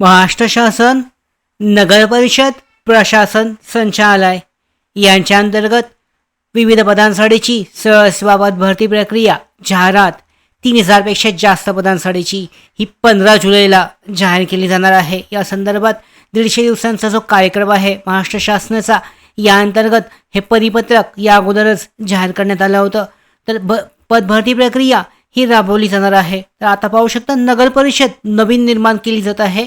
महाराष्ट्र शासन नगरपरिषद प्रशासन संचालय. यांच्या अंतर्गत विविध पदांसाठीची सहसबाबत भरती प्रक्रिया जाहिरात तीन हजारपेक्षा जास्त पदांसाठीची ही पंधरा जुलैला जाहीर केली जाणार आहे. या संदर्भात दीडशे दिवसांचा जो कार्यक्रम आहे महाराष्ट्र शासनाचा या अंतर्गत हे परिपत्रक या अगोदरच जाहीर करण्यात आलं होतं. तर भ पदभरती प्रक्रिया ही राबवली जाणार आहे. तर आता पाहू शकता नगर परिषद नवीन निर्माण केली जात आहे.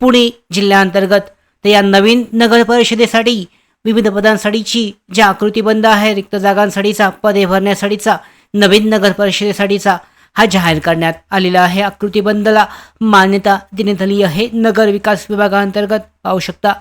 पुणे जिल्ह्याअंतर्गत. तर या नवीन नगर परिषदेसाठी विविध पदांसाठीची ज्या आकृतीबंध आहे रिक्त जागांसाठीचा पदे भरण्यासाठीचा नवीन नगर परिषदेसाठीचा हा जाहीर करण्यात आलेला आहे. आकृतीबंधला मान्यता देण्यात आली आहे. नगर विकास विभागाअंतर्गत पाहू शकता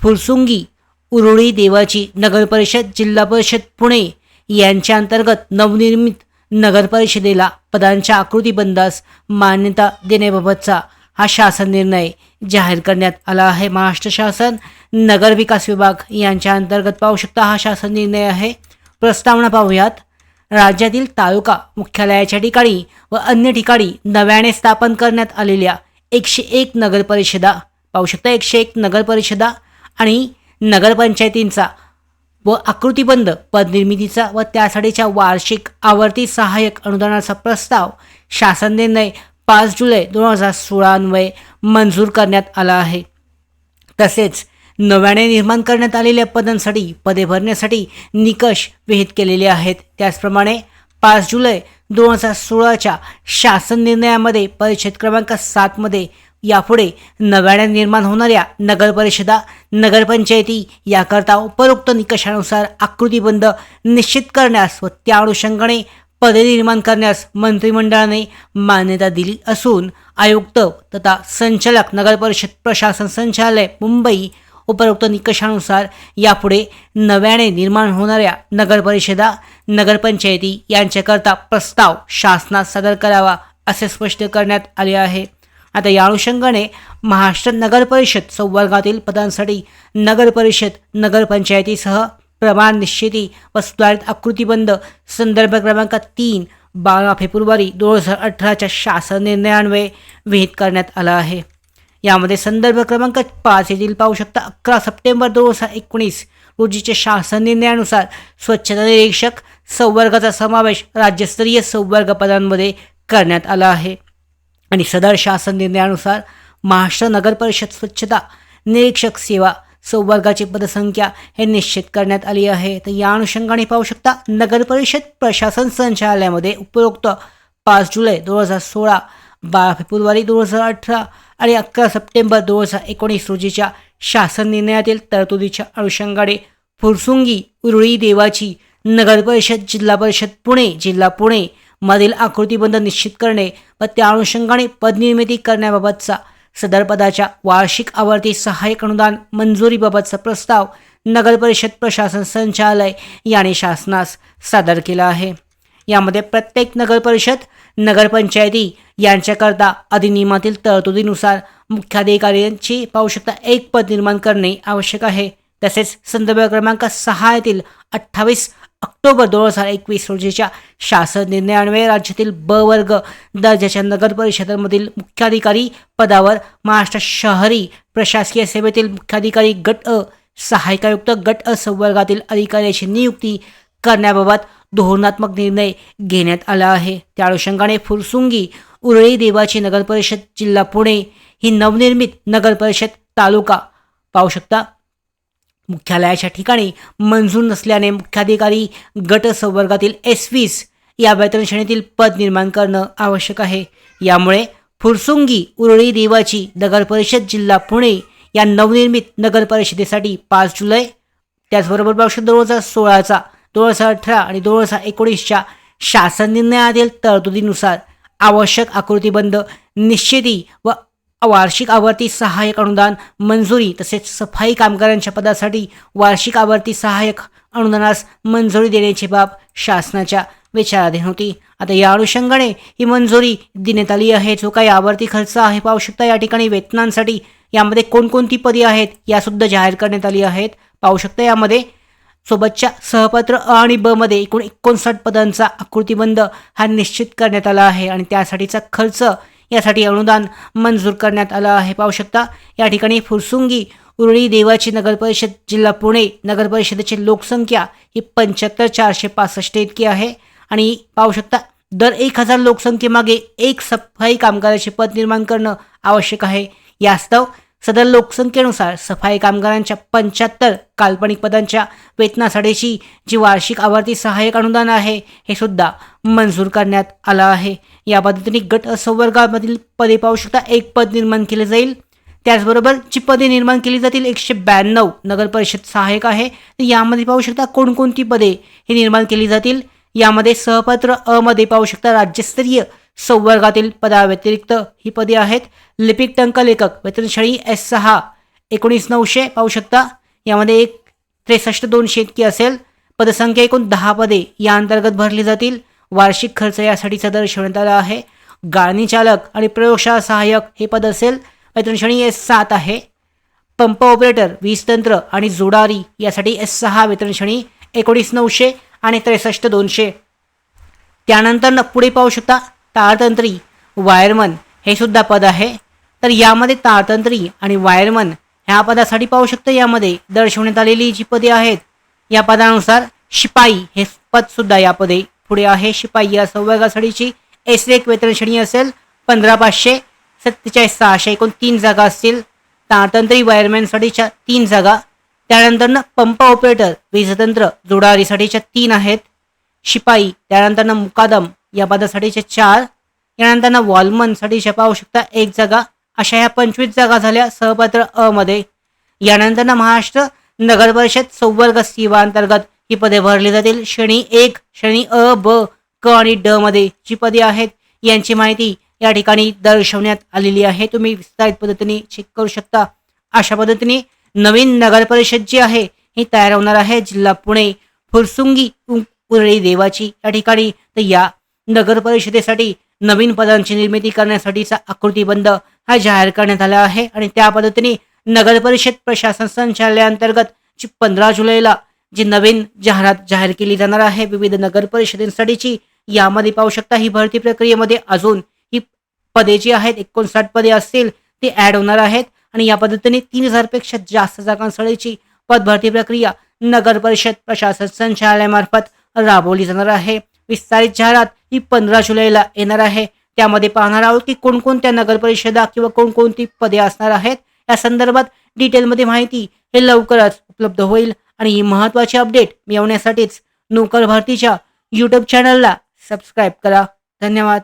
फुरसुंगी उरुळी देवाची नगर परिषद जिल्हा परिषद पुणे यांच्या अंतर्गत नवनिर्मित नगर परिषदेला पदांच्या आकृतीबंदास मान्यता देण्याबाबतचा हा शासन निर्णय जाहीर करण्यात आला आहे. महाराष्ट्र शासन नगर विकास विभाग यांच्या अंतर्गत पाहू शकता हा शासन निर्णय आहे. प्रस्तावना पाहूयात. राज्यातील तालुका मुख्यालयाच्या ठिकाणी व अन्य ठिकाणी नव्याने स्थापन करण्यात आलेल्या एकशे एक नगरपरिषदा पाहू शकता एकशे एक नगरपरिषदा आणि नगरपंचायतींचा व आकृतीबंध पदनिर्मितीचा व त्यासाठीच्या वार्षिक आवर्ती सहाय्यक अनुदानाचा प्रस्ताव शासन निर्णय पाच जुलै दोन हजार सोळान्वये मंजूर करण्यात आला आहे. तसेच नव्याने निर्माण करण्यात आलेल्या पदांसाठी पदे भरण्यासाठी निकष विहित केलेले आहेत. त्याचप्रमाणे पाच जुलै दोन हजार सोळाच्या शासन निर्णयामध्ये परिषद क्रमांक सातमध्ये यापुढे नव्याने निर्माण होणाऱ्या नगरपरिषदा नगरपंचायती याकरता उपरोक्त निकषानुसार आकृतीबंध निश्चित करण्यास व त्या अनुषंगाने पदे निर्माण करण्यास मंत्रिमंडळाने मान्यता दिली असून आयुक्त तथा संचालक नगर परिषद प्रशासन संचालय मुंबई उपरोक्त निकषानुसार यापुढे नव्याने निर्माण होणाऱ्या नगरपरिषदा नगरपंचायती यांच्याकरता प्रस्ताव शासनात सादर करावा असे स्पष्ट करण्यात आले आहे. आता या अनुषंगाने महाराष्ट्र नगरपरिषद संवर्गातील पदांसाठी नगरपरिषद नगरपंचायतीसह प्रमाण निश्चिती व सुधारित आकृतीबंध संदर्भ क्रमांक तीन बारा फेब्रुवारी दोन हजार अठराच्या शासन निर्णयान्वये विहित करण्यात आला आहे. यामध्ये संदर्भ क्रमांक पाच येथील पाहू शकता अकरा सप्टेंबर दोन हजार एकोणीस रोजीच्या शासन निर्णयानुसार स्वच्छता निरीक्षक संवर्गाचा समावेश राज्यस्तरीय संवर्ग पदांमध्ये करण्यात आला आहे. आणि सदर शासन निर्णयानुसार महाराष्ट्र नगर परिषद स्वच्छता निरीक्षक सेवा संवर्गाची पदसंख्या हे निश्चित करण्यात आली आहे. तर या अनुषंगाने पाहू शकता नगर परिषद प्रशासन संचालयामध्ये उपरोक्त पाच जुलै दोन हजार सोळा बारा फेब्रुवारी दोन हजार अठरा आणि अकरा सप्टेंबर दोन हजार एकोणीस रोजीच्या शासन निर्णयातील तरतुदीच्या अनुषंगाने फुरसुंगी उरुळी देवाची नगर परिषद जिल्हा परिषद पुणे जिल्हा पुणे मधील आकृतीबंध निश्चित करणे व त्या अनुषंगाने पदनिर्मिती करण्याबाबतचा सदरपदाच्या वार्षिक आवर्ती सहाय्यक अनुदान मंजुरीबाबतचा प्रस्ताव नगर परिषद प्रशासन संचालय याने शासनास सादर केला आहे. यामध्ये प्रत्येक नगर परिषद नगरपंचायती यांच्याकरता अधिनियमातील तरतुदीनुसार मुख्याधिकाऱ्यांची पाहू शकता एक पद निर्माण करणे आवश्यक आहे. तसेच संदर्भ क्रमांक सहा येथील अठ्ठावीस ऑक्टोबर दोन हजार एकवीस रोजीच्या शासन निर्णयान्वये राज्यातील ब वर्ग दर्जाच्या नगर परिषदांमधील मुख्याधिकारी पदावर महाराष्ट्र शहरी प्रशासकीय सेवेतील मुख्याधिकारी गट अ सहाय्यक आयुक्त गट अ संवर्गातील अधिकाऱ्याची नियुक्ती करण्याबाबत धोरणात्मक निर्णय घेण्यात आला आहे. त्या अनुषंगाने फुरसुंगी उरळी देवाची नगरपरिषद जिल्हा पुणे ही नवनिर्मित नगरपरिषद तालुका. पाहू शकता मुख्यालयाच्या ठिकाणी मंजूर नसल्याने मुख्याधिकारी गट संवर्गातील एस वीस या वेतन श्रेणीतील पद निर्माण करणं आवश्यक आहे. यामुळे फुरसुंगी उरळी देवाची नगर परिषद जिल्हा पुणे या नवनिर्मित नगर परिषदेसाठी पाच जुलै त्याचबरोबर पाहू दोन हजार सोळाचा दोन हजार अठरा आणि दोन हजार एकोणीसच्या शासन निर्णयातील तरतुदीनुसार आवश्यक आकृतीबंध निश्चिती व वार्षिक आवर्ती सहाय्यक अनुदान मंजुरी तसेच सफाई कामगारांच्या पदासाठी वार्षिक आवर्ती सहाय्यक अनुदानास मंजुरी देण्याची बाब शासनाच्या विचाराधीन होती. आता या अनुषंगाने ही मंजुरी देण्यात आली आहे. जो काही आवर्ती खर्च आहे पाहू शकता. या ठिकाणी वेतनांसाठी यामध्ये कोणकोणती पदे आहेत यासुद्धा जाहीर करण्यात आली आहेत. पाहू शकता यामध्ये सोबतच्या सहपत्र अ आणि ब मध्ये एकूण एकोणसाठ पदांचा आकृतीबंध हा निश्चित करण्यात आला आहे आणि त्यासाठीचा खर्च यासाठी अनुदान मंजूर करण्यात आलं आहे. पाहू शकता या ठिकाणी फुरसुंगी उरळी देवाची नगर परिषद जिल्हा पुणे नगर परिषदेची लोकसंख्या ही पंच्याहत्तर चारशे पासष्ट इतकी आहे. आणि पाहू शकता दर एक हजार लोकसंख्येमागे एक सफाई कामगाराचे पद निर्माण करणं आवश्यक आहे. यास्तव सदर लोकसंख्येनुसार सफाई कामगारांच्या पंच्याहत्तर काल्पनिक पदांच्या वेतनासाठीची जी वार्षिक आवर्ती सहाय्यक अनुदान आहे हे सुद्धा मंजूर करण्यात आलं आहे. या पद्धतीने गट संवर्गामधील पदे पाहू शकता. एक पद निर्माण केले जाईल. त्याचबरोबर जी पदे निर्माण केली जातील एकशे ब्याण्णव नगर परिषद सहाय्यक आहे. तर यामध्ये पाहू शकता कोणकोणती पदे हे निर्माण केली जातील. यामध्ये सहपत्र अमध्ये पाहू शकता राज्यस्तरीय संवर्गातील पदाव्यतिरिक्त ही पदे आहेत. लिपिक टंकलेखक वेतनश्रेणी एस सहा. एकोणीस नऊशे पाहू शकता. यामध्ये एक त्रेसष्ट दोनशे इतकी असेल. पदसंख्या एकूण दहा पदे या अंतर्गत भरली जातील. वार्षिक खर्च यासाठीचा दर्शवण्यात आला आहे. गाळणी चालक आणि प्रयोगशाळा सहाय्यक हे पद असेल. वेतनश्रेणी एस सात आहे. पंप ऑपरेटर वीज तंत्र आणि जोडारी यासाठी एस सहा वेतनश्रेणी एकोणीस नऊशे आणि त्रेसष्ट दोनशे. त्यानंतर न पुढे पाहू शकता. तारतंत्री वायरमन हे सुद्धा पद आहे. तर यामध्ये तारतंत्री आणि वायरमन ह्या पदासाठी पाहू शकतो. यामध्ये दर्शवण्यात आलेली जी पदे आहेत या पदानुसार शिपाई हे पद सुद्धा या पदे पुढे आहे. शिपाई या संवर्गासाठीची एस एक वेतन श्रेणी असेल पंधरा पाचशे सत्तेचाळीस सहाशे एकूण तीन जागा असतील. तारतंत्री वायरमॅनसाठीच्या तीन जागा. त्यानंतरनं पंप ऑपरेटर वीजतंत्र जोडारीसाठीच्या तीन आहेत. शिपाई त्यानंतरनं मुकादम या पदासाठीच्या चार. यानंतरनं वॉलमनसाठीच्या पाहू शकता एक जागा. अशा ह्या पंचवीस जागा झाल्या सहपत्र अ मध्ये. यानंतरनं महाराष्ट्र नगर परिषद संवर्ग सेवा अंतर्गत ही पदे भरली जातील. श्रेणी एक श्रेणी अ ब क आणि ड मध्ये जी पदे आहेत यांची माहिती या ठिकाणी दर्शवण्यात आलेली आहे. तुम्ही विस्तारित पद्धतीने चेक करू शकता. अशा पद्धतीने नवीन नगर परिषद जी आहे ही तयार होणार आहे जिल्हा पुणे फुरसुंगी उरळी देवाची या ठिकाणी. तर या नगर परिषदेसाठी नवीन पदांची निर्मिती करण्यासाठीचा आकृतीबंध हा जाहीर करण्यात आला आहे आणि त्या पद्धतीने नगर परिषद प्रशासन संचालयाअंतर्गत जी पंधरा जुलैला जी नवीन जाहिरात जाहीर केली जाणार आहे विविध नगर परिषदेसाठीची यामध्ये पाहू शकता ही भरती प्रक्रियेमध्ये अजून ही पदे जी आहेत एकोणसाठ पदे असतील ते ॲड होणार आहेत आणि या पद्धतीने तीन हजारपेक्षा जास्त जागांसाठीची पदभरती प्रक्रिया नगर परिषद प्रशासन संचालयामार्फत राबवली जाणार आहे. विस्तारित जाहिरात ही पंधरा जुलैला येणार आहे. त्यामध्ये पाहणार आहोत की कोणकोणत्या नगर परिषदा किंवा कोणकोणती पदे असणार आहेत. या संदर्भात डिटेलमध्ये माहिती हे लवकरच उपलब्ध होईल. आणि ही महत्त्वाची अपडेट मिळवण्यासाठीच नोकर भरतीच्या यूट्यूब चॅनलला सबस्क्राईब करा. धन्यवाद.